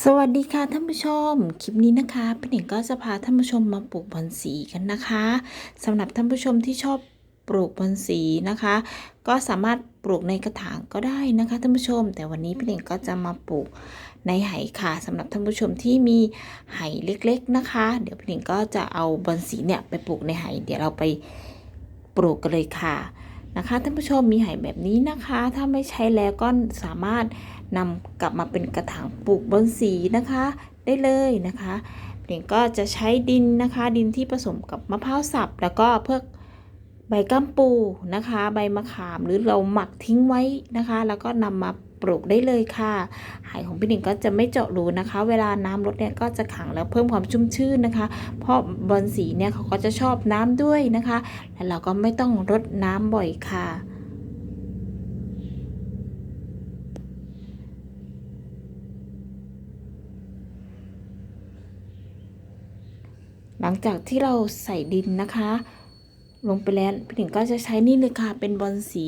สวัสดีค่ะท่านผู้ชม คลิปนี้นะคะพี่หนิงก็จะพาท่านผู้ชมมาปลูกบอนสีกันนะคะสำหรับท่านผู้ชมที่ชอบปลูกบอนสีนะคะ ก็สามารถปลูกในกระถางก็ได้นะคะท่านผู้ชม แต่วันนี้พี่หนิงก็จะมาปลูกในไหค่ะสำหรับท่านผู้ชมที่มีไหเล็กๆนะคะ เดี๋ยวพี่หนิงก็จะเอาบอนสีเนี่ยไปปลูกในไหเดี๋ยวเราไปปลูกกันเลยค่ะ นะคะท่านผู้ชมมีไหแบบนี้นะคะ ถ้าไม่ใช้แล้วก็สามารถนำกลับมาเป็นกระถางปลูกบนสีนะคะ ได้เลยนะคะเด็กก็จะใช้ดินนะคะ ดินที่ผสมกับมะพร้าวสับแล้วก็เพื่อ ใบกัมปูนะคะ ใบมะขามหรือเราหมักทิ้งไว้นะคะ แล้วก็นำมาปลูกได้เลยค่ะไหของพี่หนิงก็จะไม่เจาะรูนะคะ เวลาน้ำลดเนี่ยก็จะขังแล้วเพิ่มความชุ่มชื่นนะคะ เพราะบอนสีเนี่ยเขาก็จะชอบน้ำด้วยนะคะ และเราก็ไม่ต้องรดน้ำบ่อยค่ะหลังจากที่เราใส่ดินนะคะ ลงไปแล้วพี่หนิงก็จะใช้นี่เลยค่ะ เป็นบอลสี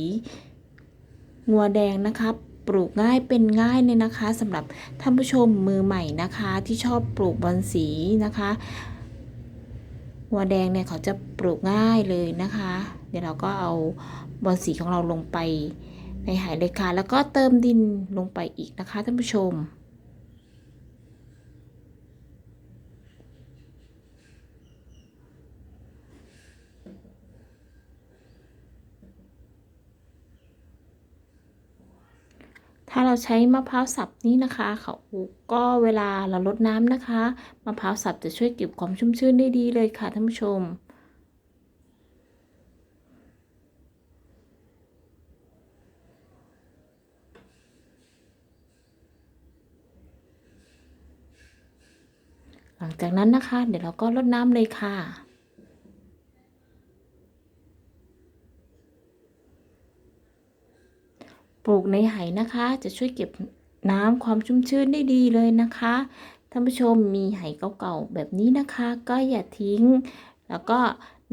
งัวแดงนะคะปลูกง่ายเป็นง่ายเลยนะคะสำหรับท่านผู้ชมมือใหม่นะคะ ที่ชอบปลูกบอลสีนะคะงัวแดงเนี่ยเขาจะปลูกง่ายเลยนะคะ เดี๋ยวเราก็เอาบอลสีของเราลงไปในหายเลยค่ะแล้วก็เติมดินลงไปอีกนะคะท่านผู้ชม ถ้าเราใช้มะพร้าวสับนี่นะคะเขาก็เวลาเราลดน้ำนะคะมะพร้าวสับจะช่วยเก็บความชุ่มชื้นได้ดีเลยค่ะท่านผู้ชม หลังจากนั้นนะคะ เดี๋ยวเราก็ลดน้ำเลยค่ะ ปลูกในไหนะคะ จะช่วยเก็บน้ำความชุ่มชื้นได้ดีเลยนะคะท่านผู้ชมมีไหเก่าๆแบบนี้นะคะ ก็อย่าทิ้ง แล้วก็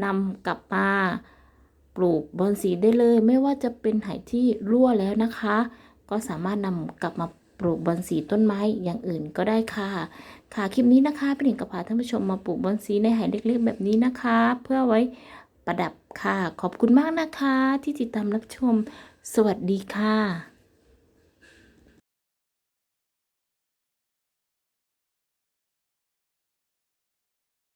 นำกลับมาปลูกบอนสีได้เลย ไม่ว่าจะเป็นไหที่รั่วแล้วนะคะ ก็สามารถนำกลับมาปลูกบอนสีต้นไม้อย่างอื่นก็ได้ค่ะ ค่ะคลิปนี้นะคะพี่หนิงกับพาท่านผู้ชมมาปลูกบอนสีในไหเล็กๆแบบนี้นะคะ เพื่อไว้ประดับค่ะ ขอบคุณมากนะคะที่ติดตามรับชม สวัสดีค่ะ